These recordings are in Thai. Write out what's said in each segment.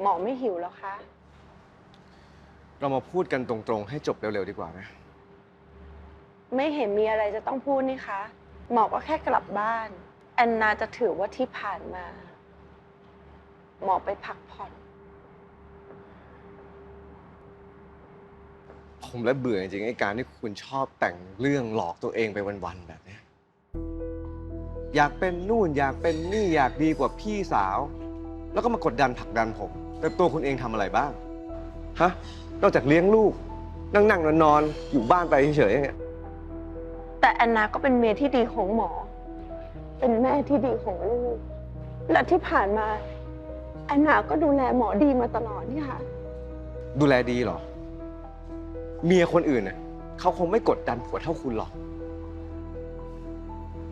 หมอไม่หิวแล้วคะ เรามาพูดกันตรงๆ ให้จบเร็วๆดีกว่านะไม่เห็นมีอะไรจะต้องพูดนี่คะหมอก็แค่กลับบ้าน แอนนาจะถือว่าที่ผ่านมา หมอไปพักผ่อน ผมและเบื่อจริงๆไอ้การที่คุณชอบแต่งเรื่องหลอกตัวเองไปวันๆแบบเนี้ยอยากเป็นนู่นอยากเป็นนี่อยากดีกว่าพี่สาว แล้วก็มากดดันผลักดันผม แต่ตัวคุณเองทำอะไรบ้าง ฮะ นอกจากเลี้ยงลูก นั่งนั่งนอนนอนๆอยู่บ้านไปเฉยๆอย่างเงี้ย แต่แอนนาก็เป็นเมียที่ดีของหมอ เป็นแม่ที่ดีของลูก และที่ผ่านมาแอนนาก็ดูแลหมอดีมาตลอดนี่ค่ะ ดูแลดีเหรอ เมียคนอื่นน่ะเขาคงไม่กดดันผัวเท่าคุณหรอก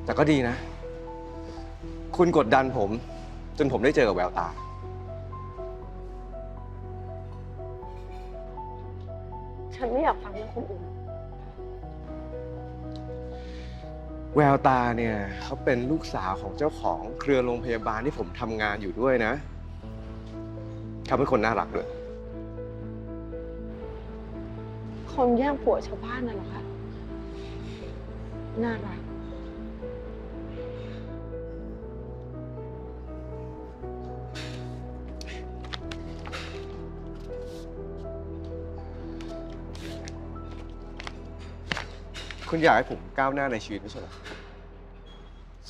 แต่ก็ดีนะ คุณกดดันผม จนผมได้เจอกับแววตา ฉันไม่อยากฟังเรื่องคนอื่น แววตาเนี่ยเขาเป็นลูกสาวของเจ้าของเครือโรงพยาบาลที่ผมทำงานอยู่ด้วยนะเขาเป็นคนน่ารักด้วย คนแย่งผัวชาวบ้านน่ะเหรอคะ น่ารัก คุณอยากให้ผมก้าวหน้าในชีวิตไม่ใช่เหรอ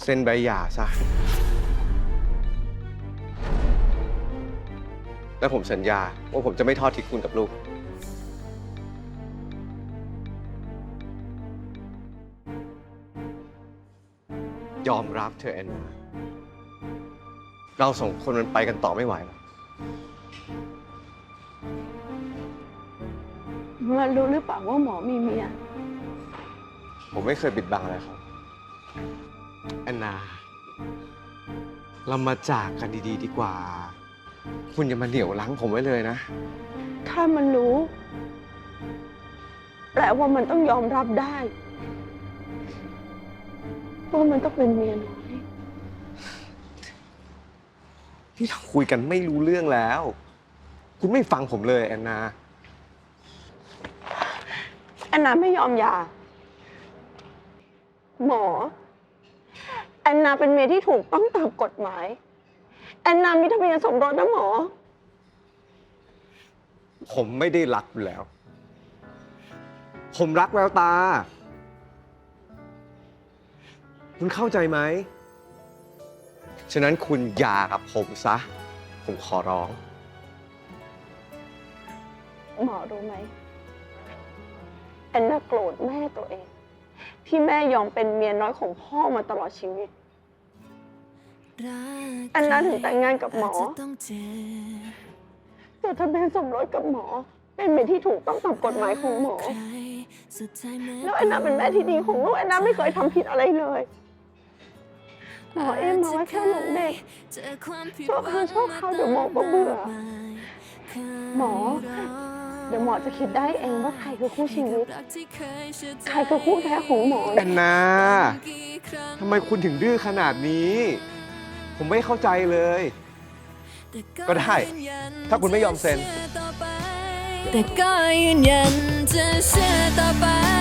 เซ็นใบหย่าซะ แล้วผมสัญญาว่าผมจะไม่ทอดทิ้งคุณกับลูก ยอมรับเธอแอนนา เราสองคนมันไปกันต่อไม่ไหวแล้วมันรู้หรือเปล่าว่าหมอมีเมีย ผมไม่เคยปิดบังอะไรครับ แอนนา เรามาจากกันดีๆ ดีกว่า คุณอย่ามาเหนี่ยวรั้งผมไว้เลยนะ ถ้ามันรู้ แปลว่ามันต้องยอมรับได้ ว่ามันต้องเป็นเมียน้อยที่เราคุยกันไม่รู้เรื่องแล้ว คุณไม่ฟังผมเลยแอนนา แอนนาไม่ยอมหย่า หมอ แอนนาเป็นเมียที่ถูกต้องตามกฎหมาย แอนนามีทะเบียนสมรสนะหมอ ผมไม่ได้รักอยู่แล้ว ผมรักแววตา คุณเข้าใจไหม ฉะนั้นคุณอย่ากับผมซะ ผมขอร้อง หมอรู้ไหมแอนนาโกรธแม่ตัวเอง ที่แม่ยอมเป็นเมียน้อยของพ่อมาตลอดชีวิตอันนั้นถึงแต่งงานกับหมอจดทะเบียนสมรสกับหมอ เป็นเมียที่ถูกต้องตามกฎหมายของหมอ แล้วแอนนาเป็นแม่ที่ดีของลูกแอนนาไม่เคยทำผิดอะไรเลยหมอเอ็มมาว่าแค่หลงเด็กชั่วคราวชั่วคราวเดี๋ยวหมอก็เบื่อหมอ เดี๋ยวหมอจะคิดได้เองว่าใครคือคู่ชีวิต ใครคือคู่แท้ของหมอแอนนาทำไมคุณถึงดื้อขนาดนี้ ผมไม่เข้าใจเลย ก็ได้ ถ้าคุณไม่ยอมเซ็น แต่ก็ยืนยันจะเชื่อต่อไป